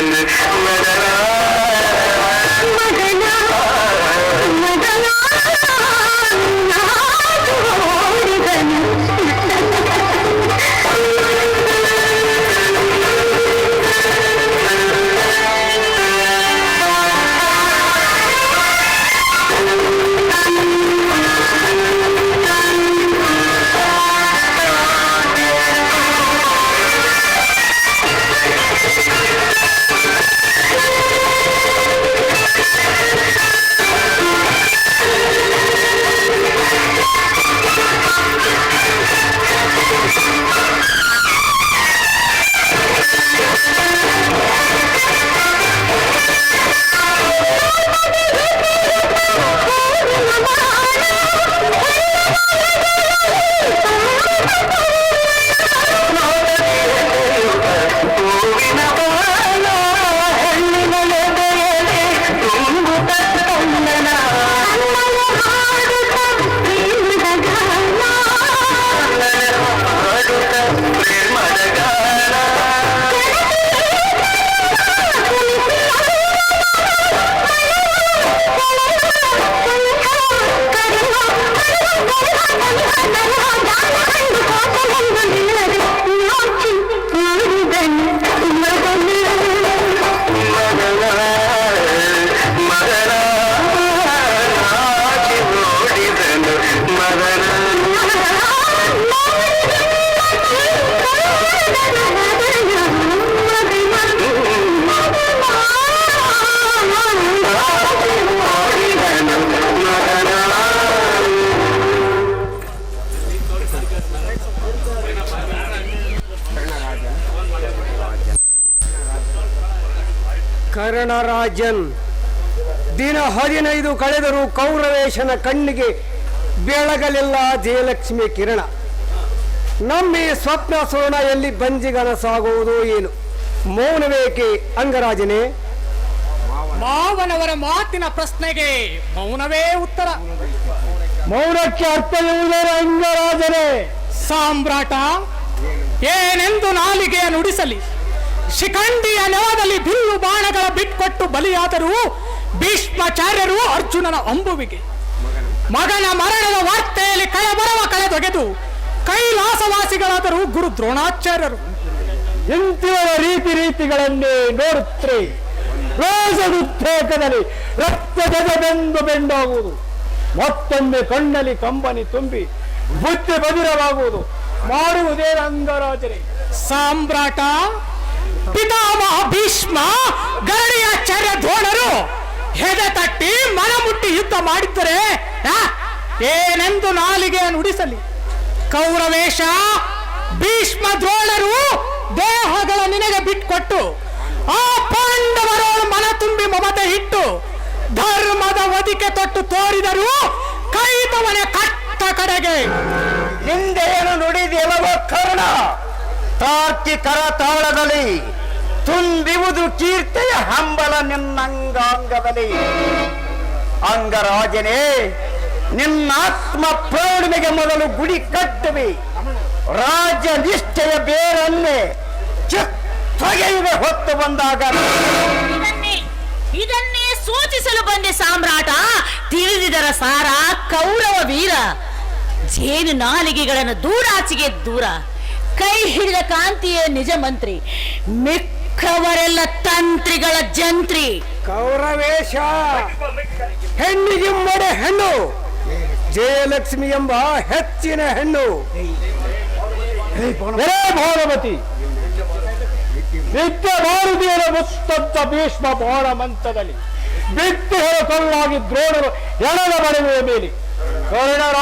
Muhammed ಕರ್ಣರಾಜನ್. ದಿನ ಹದಿನೈದು ಕಳೆದರೂ ಕೌರವೇಶನ ಕಣ್ಣಿಗೆ ಬೆಳಗಲಿಲ್ಲ ಜಯಲಕ್ಷ್ಮಿ ಕಿರಣ. ನಮ್ಮ ಈ ಸ್ವಪ್ನ ಸೋಣ ಎಲ್ಲಿ ಬಂಜಿಗನಸಾಗುವುದು ಏನು? ಮೌನವೇಕೆ ಅಂಗರಾಜನೇ? ಮಾವನವರ ಮಾತಿನ ಪ್ರಶ್ನೆಗೆ ಮೌನವೇ ಉತ್ತರ. ಮೌನಕ್ಕೆ ಅರ್ಥವಿರುವುದೇ ಅಂಗರಾಜನೇ? ಸಾಮ್ರಾಟ ಏನೆಂದು ನಾಲಿಗೆಯ ನುಡಿಸಲಿ? ಶಿಖಂಡಿಯ ನೆಲದಲ್ಲಿ ಬಿಲ್ಲು ಬಾಣಗಳ ಬಿಟ್ಕೊಟ್ಟು ಬಲಿಯಾದರೂ ಭೀಷ್ಮಾಚಾರ್ಯರು ಅರ್ಜುನನ ಅಂಬುವಿಗೆ. ಮಗನ ಮರಣದ ವಾರ್ತೆಯಲ್ಲಿ ಕಳೆಬರವ ಕಳೆದೊಗೆದು ಕೈಲಾಸವಾಸಿಗಳಾದರೂ ಗುರು ದ್ರೋಣಾಚಾರ್ಯರು. ಇಂತಿರುವ ರೀತಿ ರೀತಿಗಳನ್ನೇ ನೋಡುತ್ತರೆ ರಕ್ತದ ಬೆಂದು ಬೆಂಡಾಗುವುದು. ಮತ್ತೊಮ್ಮೆ ಕಣ್ಣಲ್ಲಿ ಕಂಬನಿ ತುಂಬಿ ಬುದ್ಧಿ ಬದಿರವಾಗುವುದು. ಮಾಡುವುದೇ ರಂಗರಾಜರೇ. ಸಾಮ್ರಾಟ ಪಿತಾಮಹ ಭೀಷ್ಮ ಗರಡಿಯಾಚಾರ್ಯ ದ್ರೋಣರು ಹೆದೆ ತಟ್ಟಿ ಮನ ಮುಟ್ಟಿ ಯುದ್ಧ ಮಾಡಿದ್ದರೆ ಏನೆಂದು ನಾಲಿಗೆ ನುಡಿಸಲಿ ಕೌರವೇಶ, ಭೀಷ್ಮ ದ್ರೋಣರು ದೇಹಗಳ ನಿನಗೆ ಬಿಟ್ಕೊಟ್ಟು, ಆ ಪಾಂಡವರ ಮನ ತುಂಬಿ ಮಮತೆ ಇಟ್ಟು, ಧರ್ಮದ ಒದಿಕೆ ತೊಟ್ಟು ತೋರಿದರು ಕೈತವನೆ ಕಟ್ಟ ಕಡೆಗೆ. ಹಿಂದೇನು ನುಡಿದೆಲವೋ ಕರ್ಣ? ತಾರ್ಕಿಕರ ತಾಳದಲ್ಲಿ ತುಂಬಿವುದು ಕೀರ್ತಿಯ ಹಂಬಲ ನಿನ್ನಂಗಾಂಗದಲ್ಲಿ ಅಂಗರಾಜನೇ ನಿನ್ನಾತ್ಮ ಪ್ರೌಢಿಮೆಗೆ ಮೊದಲು ಗುಡಿ ಕಟ್ಟುವಿ. ರಾಜ್ಯ ನಿಷ್ಠೆಯ ಬೇರನ್ನೇ ಚಿತ್ತಗೆಯುವೆ ಹೊತ್ತು ಬಂದಾಗ. ಇದನ್ನೇ ಸೂಚಿಸಲು ಬಂದೆ ಸಾಮ್ರಾಟ. ತಿಳಿದಿದರ ಸಾರ ಕೌರವ ವೀರ. ಜೇನು ನಾಲಿಗೆಗಳನ್ನು ದೂರಾಚೆಗೆ ದೂರ. ಕೈ ಹಿಡಿದ ಕಾಂತಿಯೇ ನಿಜ ಮಂತ್ರಿ. ಮಿಕ್ಕವರೆಲ್ಲ ತಂತ್ರಿಗಳ ಜಂತ್ರಿ. ಕೌರವೇಶ. ಹೆಣ್ಣಿಗಿಮ್ಮಡೆ ಹೆಣ್ಣು. ಜಯಲಕ್ಷ್ಮಿ ಎಂಬ ಹೆಚ್ಚಿನ ಹೆಣ್ಣು. ಭಾರವತಿ ನಿತ್ಯ ಭಾರತೀಯರ ಮುತ್ತಂತ ಭೀಷ್ಮ ಬಾಣ ಮಂತದಲ್ಲಿ ಬಿಟ್ಟು ಹೊರ ಕೊಲ್ಲಾಗಿ ದ್ರೋಣರು ಎಳೆದ ಮನೆಯ ಮೇಲೆ. ಕರ್ಣರ